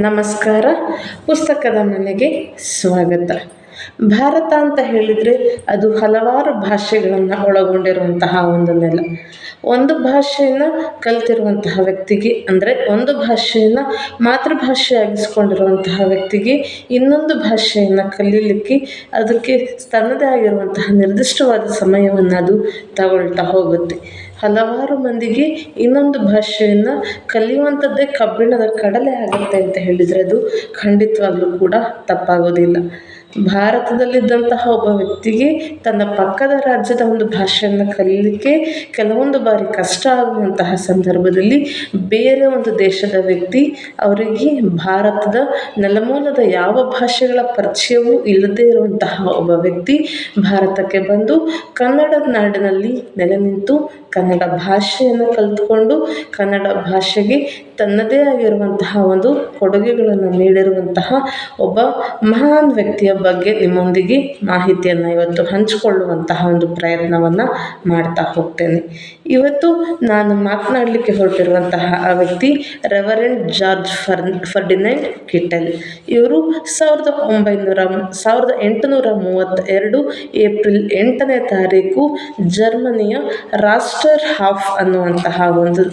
ನಮಸ್ಕಾರ. ಪುಸ್ತಕದ ಮನೆಗೆ ಸ್ವಾಗತ. ಭಾರತ ಅಂತ ಹೇಳಿದರೆ ಅದು ಹಲವಾರು ಭಾಷೆಗಳನ್ನು ಒಳಗೊಂಡಿರುವಂತಹ ಒಂದು ನೆಲ. ಒಂದು ಭಾಷೆಯನ್ನು ಕಲ್ತಿರುವಂತಹ ವ್ಯಕ್ತಿಗೆ ಅಂದರೆ ಒಂದು ಭಾಷೆಯನ್ನು ಮಾತೃಭಾಷೆಯಾಗಿಸ್ಕೊಂಡಿರುವಂತಹ ವ್ಯಕ್ತಿಗೆ ಇನ್ನೊಂದು ಭಾಷೆಯನ್ನು ಕಲೀಲಿಕ್ಕೆ ಅದಕ್ಕೆ ತನ್ನದೇ ಆಗಿರುವಂತಹ ನಿರ್ದಿಷ್ಟವಾದ ಸಮಯವನ್ನು ಅದು ತಗೊಳ್ತಾ ಹೋಗುತ್ತೆ. ಹಲವಾರು ಮಂದಿಗೆ ಇನ್ನೊಂದು ಭಾಷೆಯನ್ನು ಕಲಿಯುವಂಥದ್ದೇ ಕಬ್ಬಿಣದ ಕಡಲೆ ಆಗುತ್ತೆ ಅಂತ ಹೇಳಿದರೆ ಅದು ಖಂಡಿತವಾಗ್ಲೂ ಕೂಡ ತಪ್ಪಾಗೋದಿಲ್ಲ. ಭಾರತದಲ್ಲಿದ್ದಂತಹ ಒಬ್ಬ ವ್ಯಕ್ತಿಗೆ ತನ್ನ ಪಕ್ಕದ ರಾಜ್ಯದ ಒಂದು ಭಾಷೆಯನ್ನು ಕಲಿಯಲಿಕ್ಕೆ ಕೆಲವೊಂದು ಬಾರಿ ಕಷ್ಟ ಆಗುವಂತಹ ಸಂದರ್ಭದಲ್ಲಿ ಬೇರೆ ಒಂದು ದೇಶದ ವ್ಯಕ್ತಿ ಅವರಿಗೆ ಭಾರತದ ನೆಲಮೂಲದ ಯಾವ ಭಾಷೆಗಳ ಪರಿಚಯವೂ ಇಲ್ಲದೇ ಇರುವಂತಹ ಒಬ್ಬ ವ್ಯಕ್ತಿ ಭಾರತಕ್ಕೆ ಬಂದು ಕನ್ನಡ ನಾಡಿನಲ್ಲಿ ನೆಲೆ ನಿಂತು ಕನ್ನಡ ಭಾಷೆಯನ್ನು ಕಲಿತ್ಕೊಂಡು ಕನ್ನಡ ಭಾಷೆಗೆ ತನ್ನದೇ ಆಗಿರುವಂತಹ ಒಂದು ಕೊಡುಗೆಗಳನ್ನು ನೀಡಿರುವಂತಹ ಒಬ್ಬ ಮಹಾನ್ ವ್ಯಕ್ತಿಯ ಬಗ್ಗೆ ನಿಮ್ಮೊಂದಿಗೆ ಮಾಹಿತಿಯನ್ನು ಇವತ್ತು ಹಂಚಿಕೊಳ್ಳುವಂತಹ ಒಂದು ಪ್ರಯತ್ನವನ್ನು ಮಾಡ್ತಾ ಹೋಗ್ತೇನೆ. ಇವತ್ತು ನಾನು ಮಾತನಾಡಲಿಕ್ಕೆ ಹೊರಟಿರುವಂತಹ ಆ ವ್ಯಕ್ತಿ Reverend George Fern Ferdinand Kittel ಇವರು ಸಾವಿರದ ಒಂಬೈನೂರ ಸಾವಿರದ ಎಂಟುನೂರ ಮೂವತ್ತೆರಡು ಏಪ್ರಿಲ್ ಎಂಟನೇ ತಾರೀಕು ಜರ್ಮನಿಯ ರಾಸ್ಟರ್ ಹಾಫ್ ಅನ್ನುವಂತಹ ಒಂದು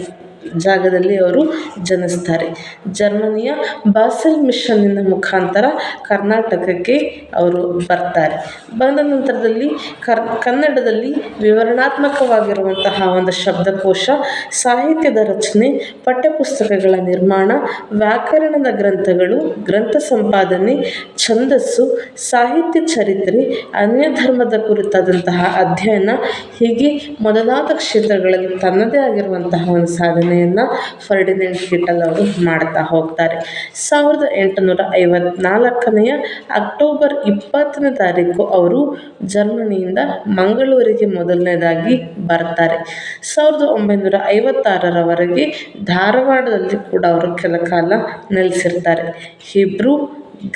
ಜಾಗದಲ್ಲಿ ಅವರು ಜನಿಸ್ತಾರೆ. ಜರ್ಮನಿಯ ಬಾಸೆಲ್ ಮಿಷನ್ನಿನ ಮುಖಾಂತರ ಕರ್ನಾಟಕಕ್ಕೆ ಅವರು ಬರ್ತಾರೆ. ಬಂದ ನಂತರದಲ್ಲಿ ಕರ್, ಕನ್ನಡದಲ್ಲಿ ವಿವರಣಾತ್ಮಕವಾಗಿರುವಂತಹ ಒಂದು ಶಬ್ದಕೋಶ, ಸಾಹಿತ್ಯದ ರಚನೆ, ಪಠ್ಯಪುಸ್ತಕಗಳ ನಿರ್ಮಾಣ, ವ್ಯಾಕರಣದ ಗ್ರಂಥಗಳು, ಗ್ರಂಥ ಸಂಪಾದನೆ, ಛಂದಸ್ಸು, ಸಾಹಿತ್ಯ ಚರಿತ್ರೆ, ಅನ್ಯ ಧರ್ಮದ ಕುರಿತಾದಂತಹ ಅಧ್ಯಯನ ಹೀಗೆ ಮೊದಲಾದ ಕ್ಷೇತ್ರಗಳಲ್ಲಿ ತನ್ನದೇ ಆಗಿರುವಂತಹ ಒಂದು ಸಾಧನೆಯನ್ನು ಫರ್ಡಿನೆಂಟ್ ಕಿಟಲ್ ಅವರು ಮಾಡ್ತಾ ಹೋಗ್ತಾರೆ. ಸಾವಿರದ ಎಂಟುನೂರ ಐವತ್ನಾಲ್ಕನೆಯ ಅಕ್ಟೋಬರ್ ಇಪ್ಪತ್ತನೇ ತಾರೀಕು ಅವರು ಜರ್ಮನಿಯಿಂದ ಮಂಗಳೂರಿಗೆ ಮೊದಲನೇದಾಗಿ ಬರ್ತಾರೆ. ಸಾವಿರದ ಒಂಬೈನೂರ ಐವತ್ತಾರರವರೆಗೆ ಧಾರವಾಡದಲ್ಲಿ ಕೂಡ ಅವರು ಕೆಲ ಕಾಲ ನೆಲೆಸಿರ್ತಾರೆ. ಹಿಬ್ರೂ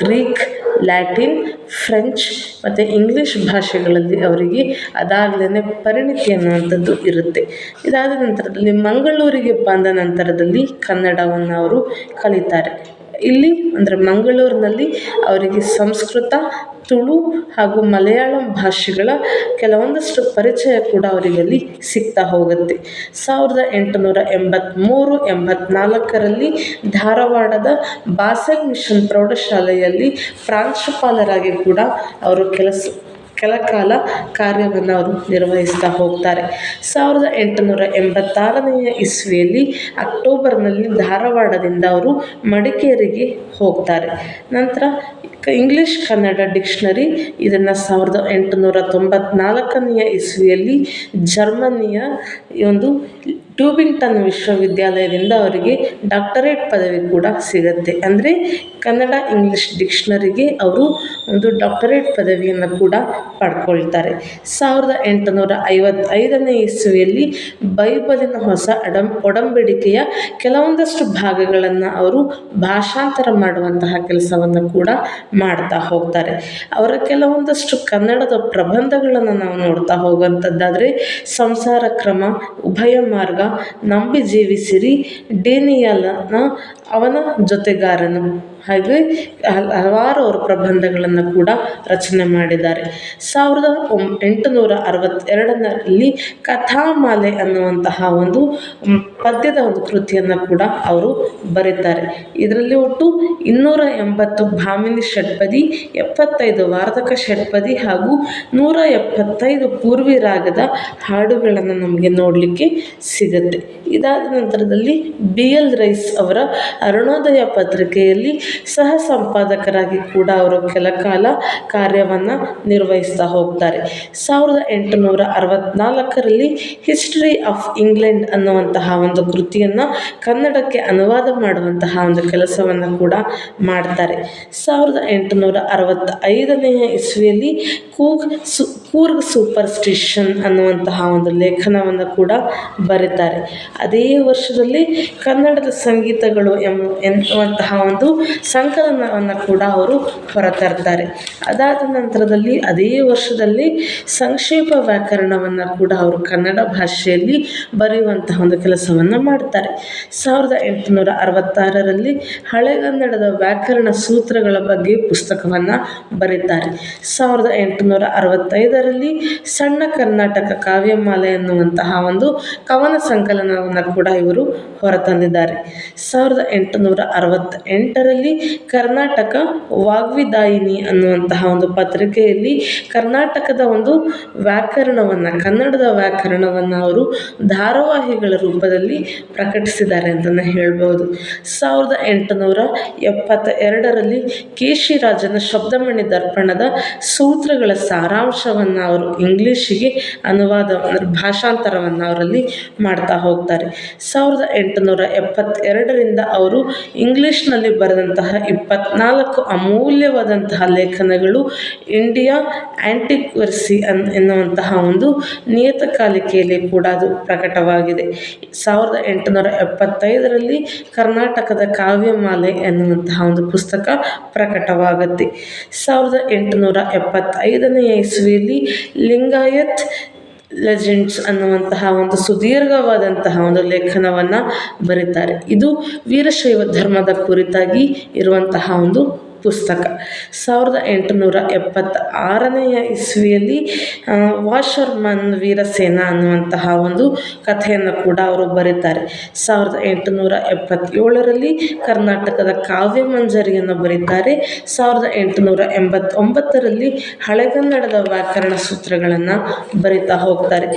ಗ್ರೀಕ್ ಲ್ಯಾಟಿನ್, ಫ್ರೆಂಚ್ ಮತ್ತು ಇಂಗ್ಲೀಷ್ ಭಾಷೆಗಳಲ್ಲಿ ಅವರಿಗೆ ಅದಾಗಲೇ ಪರಿಣಿತಿ ಅನ್ನುವಂಥದ್ದು ಇರುತ್ತೆ. ಇದಾದ ನಂತರದಲ್ಲಿ ಮಂಗಳೂರಿಗೆ ಬಂದ ನಂತರದಲ್ಲಿ ಕನ್ನಡವನ್ನು ಅವರು ಕಲಿತಾರೆ. ಇಲ್ಲಿ ಅಂದರೆ ಮಂಗಳೂರಿನಲ್ಲಿ ಅವರಿಗೆ ಸಂಸ್ಕೃತ, ತುಳು ಹಾಗೂ ಮಲಯಾಳಂ ಭಾಷೆಗಳ ಕೆಲವೊಂದಷ್ಟು ಪರಿಚಯ ಕೂಡ ಅವರಿಗೆ ಅಲ್ಲಿ ಸಿಗ್ತಾ ಹೋಗುತ್ತೆ. ಸಾವಿರದ ಎಂಟುನೂರ ಎಂಬತ್ತ್ಮೂರು ಎಂಬತ್ತ್ನಾಲ್ಕರಲ್ಲಿ ಧಾರವಾಡದ ಬಾಸೆಲ್ ಮಿಷನ್ ಪ್ರೌಢಶಾಲೆಯಲ್ಲಿ ಪ್ರಾಂಶುಪಾಲರಾಗಿ ಕೂಡ ಅವರು ಕೆಲಸ ಕೆಲ ಕಾಲ ಕಾರ್ಯವನ್ನು ಅವರು ನಿರ್ವಹಿಸ್ತಾ ಹೋಗ್ತಾರೆ. ಸಾವಿರದ ಎಂಟುನೂರ ಎಂಬತ್ತಾರನೆಯ ಇಸ್ವಿಯಲ್ಲಿ ಅಕ್ಟೋಬರ್ನಲ್ಲಿ ಧಾರವಾಡದಿಂದ ಅವರು ಮಡಿಕೇರಿಗೆ ಹೋಗ್ತಾರೆ. ನಂತರ ಇಂಗ್ಲೀಷ್ ಕನ್ನಡ ಡಿಕ್ಷನರಿ, ಇದನ್ನು ಸಾವಿರದ ಎಂಟುನೂರ ತೊಂಬತ್ನಾಲ್ಕನೆಯ ಇಸ್ವಿಯಲ್ಲಿ ಜರ್ಮನಿಯ ಒಂದು ಟ್ಯೂಬಿಂಗ್ಟನ್ ವಿಶ್ವವಿದ್ಯಾಲಯದಿಂದ ಅವರಿಗೆ ಡಾಕ್ಟರೇಟ್ ಪದವಿ ಕೂಡ ಸಿಗುತ್ತೆ. ಅಂದರೆ ಕನ್ನಡ ಇಂಗ್ಲೀಷ್ ಡಿಕ್ಷನರಿಗೆ ಅವರು ಒಂದು ಡಾಕ್ಟರೇಟ್ ಪದವಿಯನ್ನು ಕೂಡ ಪಡ್ಕೊಳ್ತಾರೆ. ಸಾವಿರದ ಎಂಟುನೂರ ಐವತ್ತೈದನೇ ಇಸ್ವಿಯಲ್ಲಿ ಬೈಬಲಿನ ಹೊಸ ಅಡಂ, ಒಡಂಬಡಿಕೆಯ ಕೆಲವೊಂದಷ್ಟು ಭಾಗಗಳನ್ನು ಅವರು ಭಾಷಾಂತರ ಮಾಡುವಂತಹ ಕೆಲಸವನ್ನು ಕೂಡ ಮಾಡ್ತಾ ಹೋಗ್ತಾರೆ. ಅವರ ಕೆಲವೊಂದಷ್ಟು ಕನ್ನಡದ ಪ್ರಬಂಧಗಳನ್ನು ನಾವು ನೋಡ್ತಾ ಹೋಗುವಂಥದ್ದಾದರೆ ಸಂಸಾರ ಕ್ರಮ, ಉಭಯ ಮಾರ್ಗ ನಂಬಿ ಜೀವಿಸಿರಿ. ಡೇನಿಯಲನ ಅವನ ಜೊತೆಗಾರನು. ಹಾಗೆ ಹಲವಾರು ಅವರು ಪ್ರಬಂಧಗಳನ್ನು ಕೂಡ ರಚನೆ ಮಾಡಿದ್ದಾರೆ. ಸಾವಿರದ ಒಂ, ಎಂಟುನೂರ ಅರವತ್ತೆರಡರಲ್ಲಿ ಕಥಾಮಾಲೆ ಅನ್ನುವಂತಹ ಒಂದು ಪದ್ಯದ ಒಂದು ಕೃತಿಯನ್ನು ಕೂಡ ಅವರು ಬರೀತಾರೆ. ಇದರಲ್ಲಿ ಒಟ್ಟು ಇನ್ನೂರ ಎಂಬತ್ತು ಭಾಮಿನಿ ಷಟ್ಪದಿ, ಎಪ್ಪತ್ತೈದು ವಾರ್ಧಕ ಷಟ್ಪದಿ ಹಾಗೂ ನೂರ ಎಪ್ಪತ್ತೈದು ಪೂರ್ವಿ ರಾಗದ ಹಾಡುಗಳನ್ನು ನಮಗೆ ನೋಡಲಿಕ್ಕೆ ಸಿಗುತ್ತೆ. ಇದಾದ ನಂತರದಲ್ಲಿ ಬಿ ಎಲ್ ರೈಸ್ ಅವರ ಅರುಣೋದಯ ಪತ್ರಿಕೆಯಲ್ಲಿ ಸಹ ಸಂಪಾದಕರಾಗಿ ಕೂಡ ಅವರು ಕೆಲ ಕಾಲ ಕಾರ್ಯವನ್ನು ನಿರ್ವಹಿಸ್ತಾ ಹೋಗ್ತಾರೆ. ಸಾವಿರದ ಎಂಟುನೂರ ಅರವತ್ನಾಲ್ಕರಲ್ಲಿ ಹಿಸ್ಟ್ರಿ ಆಫ್ ಇಂಗ್ಲೆಂಡ್ ಅನ್ನುವಂತಹ ಒಂದು ಕೃತಿಯನ್ನು ಕನ್ನಡಕ್ಕೆ ಅನುವಾದ ಮಾಡುವಂತಹ ಒಂದು ಕೆಲಸವನ್ನು ಕೂಡ ಮಾಡ್ತಾರೆ. ಸಾವಿರದ ಎಂಟುನೂರ ಅರವತ್ತ ಐದನೆಯ ಇಸ್ವಿಯಲ್ಲಿ ಕೂಗ್ ಸು ಕೂರ್ಗ್ ಸೂಪರ್ಸ್ಟಿಷನ್ ಅನ್ನುವಂತಹ ಒಂದು ಲೇಖನವನ್ನು ಕೂಡ ಬರೀತಾರೆ ಅದೇ ವರ್ಷದಲ್ಲಿ ಕನ್ನಡದ ಸಂಗೀತಗಳು ಎಂಬ ಎನ್ನುವಂತಹ ಒಂದು ಸಂಕಲನವನ್ನು ಕೂಡ ಅವರು ಹೊರತರ್ತಾರೆ. ಅದಾದ ನಂತರದಲ್ಲಿ ಅದೇ ವರ್ಷದಲ್ಲಿ ಸಂಕ್ಷೇಪ ವ್ಯಾಕರಣವನ್ನು ಕೂಡ ಅವರು ಕನ್ನಡ ಭಾಷೆಯಲ್ಲಿ ಬರೆಯುವಂತಹ ಒಂದು ಕೆಲಸವನ್ನು ಮಾಡ್ತಾರೆ. ಸಾವಿರದ ಎಂಟುನೂರ ಅರವತ್ತಾರರಲ್ಲಿ ಹಳೆಗನ್ನಡದ ವ್ಯಾಕರಣ ಸೂತ್ರಗಳ ಬಗ್ಗೆ ಪುಸ್ತಕವನ್ನು ಬರೀತಾರೆ ಸಾವಿರದ ಎಂಟುನೂರ ಅರವತ್ತೈದರಲ್ಲಿ ಸಣ್ಣ ಕರ್ನಾಟಕ ಕಾವ್ಯಮಾಲೆ ಎನ್ನುವಂತಹ ಒಂದು ಕವನ ಸಂಕಲನವನ್ನು ಕೂಡ ಇವರು ಹೊರತಂದಿದ್ದಾರೆ. ಸಾವಿರದ ಎಂಟುನೂರ ಅರವತ್ತ ಎಂಟರಲ್ಲಿ ಕರ್ನಾಟಕ ವಾಗ್ವಿದಾಯಿನಿ ಅನ್ನುವಂತಹ ಒಂದು ಪತ್ರಿಕೆಯಲ್ಲಿ ಕರ್ನಾಟಕದ ಒಂದು ವ್ಯಾಕರಣವನ್ನು, ಕನ್ನಡದ ವ್ಯಾಕರಣವನ್ನು ಅವರು ಧಾರಾವಾಹಿಗಳ ರೂಪದಲ್ಲಿ ಪ್ರಕಟಿಸಿದ್ದಾರೆ ಅಂತಲೇ ಹೇಳ್ಬೋದು. ಸಾವಿರದ ಎಂಟುನೂರ ಎಪ್ಪತ್ತ ಎರಡರಲ್ಲಿ ಕೇಶಿರಾಜನ ಶಬ್ದಮಣಿ ದರ್ಪಣದ ಸೂತ್ರಗಳ ಸಾರಾಂಶವನ್ನು ಅವರು ಇಂಗ್ಲೀಷಿಗೆ ಅನುವಾದ ಅಂದರೆ ಭಾಷಾಂತರವನ್ನು ಅವರಲ್ಲಿ ಮಾಡ್ತಾ ಹೋಗ್ತಾರೆ. ಸಾವಿರದ ಎಂಟುನೂರ ಎಪ್ಪತ್ತೆರಡರಿಂದ ಅವರು ಇಂಗ್ಲೀಷ್ನಲ್ಲಿ ಬರೆದಂತಹ ಇಪ್ಪತ್ನಾಲ್ಕು ಅಮೂಲ್ಯವಾದಂತಹ ಲೇಖನಗಳು ಇಂಡಿಯಾ ಆ್ಯಂಟಿಕ್ವರ್ಸಿ ಅನ್ ಎನ್ನುವಂತಹ ಒಂದು ನಿಯತಕಾಲಿಕೆಯಲ್ಲಿ ಕೂಡ ಅದು ಪ್ರಕಟವಾಗಿದೆ. ಸಾವಿರದ ಎಂಟುನೂರ ಎಪ್ಪತ್ತೈದರಲ್ಲಿ ಕರ್ನಾಟಕದ ಕಾವ್ಯಮಾಲೆ ಎನ್ನುವಂತಹ ಒಂದು ಪುಸ್ತಕ ಪ್ರಕಟವಾಗುತ್ತೆ. ಸಾವಿರದ ಎಂಟುನೂರ ಎಪ್ಪತ್ತೈದನೇ ಇಸ್ವಿಯಲ್ಲಿ ಲಿಂಗಾಯತ್ ಲೆಜೆಂಡ್ಸ್ ಅನ್ನುವಂತಹ ಒಂದು ಸುದೀರ್ಘವಾದಂತಹ ಒಂದು ಲೇಖನವನ್ನು ಬರೀತಾರೆ. ಇದು ವೀರಶೈವ ಧರ್ಮದ ಕುರಿತಾಗಿ ಇರುವಂತಹ ಒಂದು ಪುಸ್ತಕ. ಸಾವಿರದ ಎಂಟುನೂರ ಎಪ್ಪತ್ತ ಆರನೆಯ ಇಸ್ವಿಯಲ್ಲಿ ವಾಷರ್ಮನ್ ವೀರಸೇನ ಅನ್ನುವಂತಹ ಒಂದು ಕಥೆಯನ್ನು ಕೂಡ ಅವರು ಬರೀತಾರೆ. ಸಾವಿರದ ಎಂಟುನೂರ ಎಪ್ಪತ್ತೇಳರಲ್ಲಿ ಕರ್ನಾಟಕದ ಕಾವ್ಯ ಮಂಜರಿಯನ್ನು ಬರೀತಾರೆ. ಸಾವಿರದ ಎಂಟುನೂರ ಎಂಬತ್ತೊಂಬತ್ತರಲ್ಲಿ ಹಳೆಗನ್ನಡದ ವ್ಯಾಕರಣ ಸೂತ್ರಗಳನ್ನು ಬರಿತಾ ಹೋಗ್ತಾರೆ.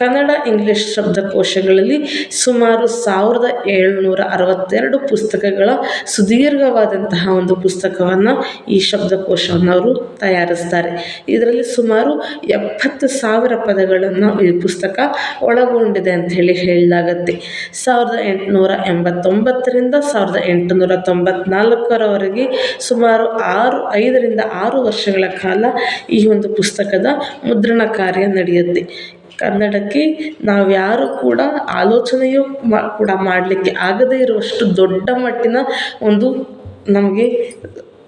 ಕನ್ನಡ ಇಂಗ್ಲಿಷ್ ಶಬ್ದಕೋಶಗಳಲ್ಲಿ ಸುಮಾರು ಸಾವಿರದ ಏಳುನೂರ ಅರವತ್ತೆರಡು ಪುಸ್ತಕಗಳ ಸುದೀರ್ಘವಾದಂತಹ ಒಂದು ಪುಸ್ತಕವನ್ನು ಈ ಶಬ್ದಕೋಶವನ್ನು ಅವರು ತಯಾರಿಸ್ತಾರೆ. ಇದರಲ್ಲಿ ಸುಮಾರು ಎಪ್ಪತ್ತು ಸಾವಿರ ಪದಗಳನ್ನು ಈ ಪುಸ್ತಕ ಒಳಗೊಂಡಿದೆ ಅಂತ ಹೇಳಿ ಹೇಳಲಾಗತ್ತೆ. ಸಾವಿರದ ಎಂಟುನೂರ ಎಂಬತ್ತೊಂಬತ್ತರಿಂದ ಸಾವಿರದ ಎಂಟುನೂರ ತೊಂಬತ್ನಾಲ್ಕರವರೆಗೆ ಸುಮಾರು ಆರು, ಐದರಿಂದ ಆರು ವರ್ಷಗಳ ಕಾಲ ಈ ಒಂದು ಪುಸ್ತಕದ ಮುದ್ರಣ ಕಾರ್ಯ ನಡೆಯುತ್ತೆ. ಕನ್ನಡಕ್ಕೆ ನಾವ್ಯಾರೂ ಕೂಡ ಆಲೋಚನೆಯೂ ಮಾ ಕೂಡ ಮಾಡಲಿಕ್ಕೆ ಆಗದೇ ಇರುವಷ್ಟು ದೊಡ್ಡ ಮಟ್ಟಿನ ಒಂದು ನಮಗೆ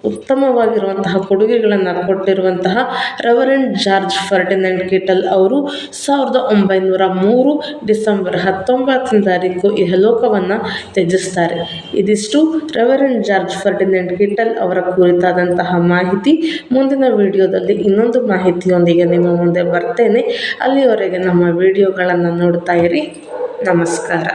ಉತ್ತಮವಾಗಿರುವಂತಹ ಕೊಡುಗೆಗಳನ್ನು ಕೊಟ್ಟಿರುವಂತಹ ರೆವರೆಂಡ್ ಜಾರ್ಜ್ ಫರ್ಡಿನೆಂಡ್ ಕಿಟಲ್ ಅವರು ಸಾವಿರದ ಒಂಬೈನೂರ ಮೂರು ಡಿಸೆಂಬರ್ ಹತ್ತೊಂಬತ್ತನೇ ತಾರೀಕು ಇಹಲೋಕವನ್ನು ತ್ಯಜಿಸ್ತಾರೆ. ಇದಿಷ್ಟು ರೆವರೆಂಡ್ ಜಾರ್ಜ್ ಫರ್ಡಿನೆಂಡ್ ಕಿಟಲ್ ಅವರ ಕುರಿತಾದಂತಹ ಮಾಹಿತಿ. ಮುಂದಿನ ವಿಡಿಯೋದಲ್ಲಿ ಇನ್ನೊಂದು ಮಾಹಿತಿಯೊಂದಿಗೆ ನಿಮ್ಮ ಮುಂದೆ ಬರ್ತೇನೆ. ಅಲ್ಲಿಯವರೆಗೆ ನಮ್ಮ ವಿಡಿಯೋಗಳನ್ನು ನೋಡ್ತಾ ಇರಿ. ನಮಸ್ಕಾರ.